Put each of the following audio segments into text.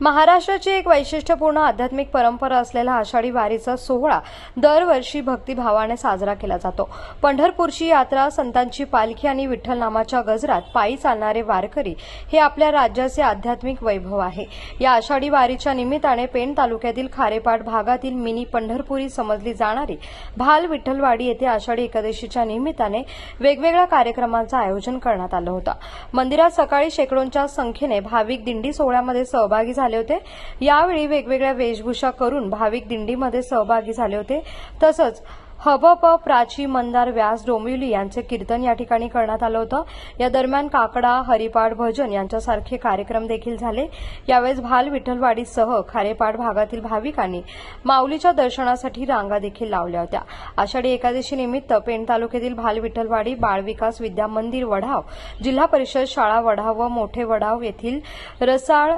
महाराष्ट्राची एक वैशिष्ट्यपूर्ण आध्यात्मिक परंपरा असलेला आषाढी वारीचा सोहळा दरवर्षी भक्तिभावाने साजरा केला जातो. पंढरपूरची यात्रा संतांची पालखी आणि विठ्ठल नामाच्या गजरात पायी चालणारे वारकरी हे आपल्या राज्याचे आध्यात्मिक वैभव आहे. या आषाढी वारीच्या निमित्ताने पेण तालुक्यातील खारेपाट भागातील मिनी पंढरपुरी समजली जाणारी भाल विठ्ठलवाडी येथे आषाढी एकादशीच्या निमित्ताने वेगवेगळ्या कार्यक्रमांचं आयोजन करण्यात आलं होतं. मंदिरात सकाळी शेकडोंच्या संख्येने भाविक दिंडी सोहळ्यामध्ये सहभागी झाले झाले होते. यावेळी वेगवेगळ्या वेशभूषा करून भाविक दिंडीमध्ये सहभागी झाले होते. तसंच हबप प्राची मंदार व्यास डोंबिवली यांचे कीर्तन या ठिकाणी करण्यात आलं होतं. या दरम्यान काकडा हरिपाठ भजन यांच्यासारखे कार्यक्रम देखील झाले. यावेळेस भाल विठ्ठलवाडीसह खारेपाड भागातील भाविकांनी माऊलीच्या दर्शनासाठी रांगा देखील लावल्या होत्या. आषाढी एकादशी निमित्त पेण तालुक्यातील भाल विठ्ठलवाडी बाळविकास विद्या मंदिर वढाव जिल्हा परिषद शाळा वढाव व मोठे वढाव येथील रसाळ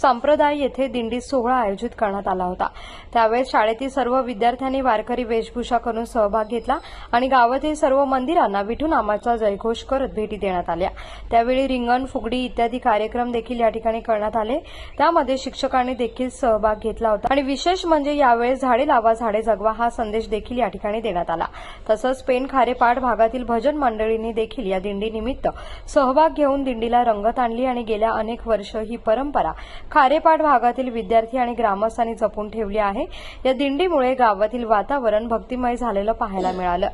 संप्रदाय येथे दिंडी सोहळा आयोजित करण्यात आला होता. त्यावेळेस शाळेतील सर्व विद्यार्थ्यांनी वारकरी वेशभूषा करून सहभाग घेतला आणि गावातील सर्व मंदिरांना विठू नामाचा जयघोष करत भेटी देण्यात आल्या. त्यावेळी रिंगण फुगडी इत्यादी कार्यक्रम देखील या ठिकाणी करण्यात आले. त्यामध्ये शिक्षकांनी देखील सहभाग घेतला होता. आणि विशेष म्हणजे यावेळेस झाडे लावा झाडे जगवा हा संदेश देखील या ठिकाणी देण्यात आला. तसंच पेन खारेपाट भागातील भजन मंडळींनी देखील या दिंडीनिमित्त सहभाग घेऊन दिंडीला रंगत आणली आणि गेल्या अनेक वर्ष ही परंपरा खारेपाट भागातील विद्यार्थी आणि ग्रामस्थांनी जपून ठेवली आहे. या दिंडीमुळे गावातील वातावरण भक्तिमय झालेलं पाहायला मिळालं.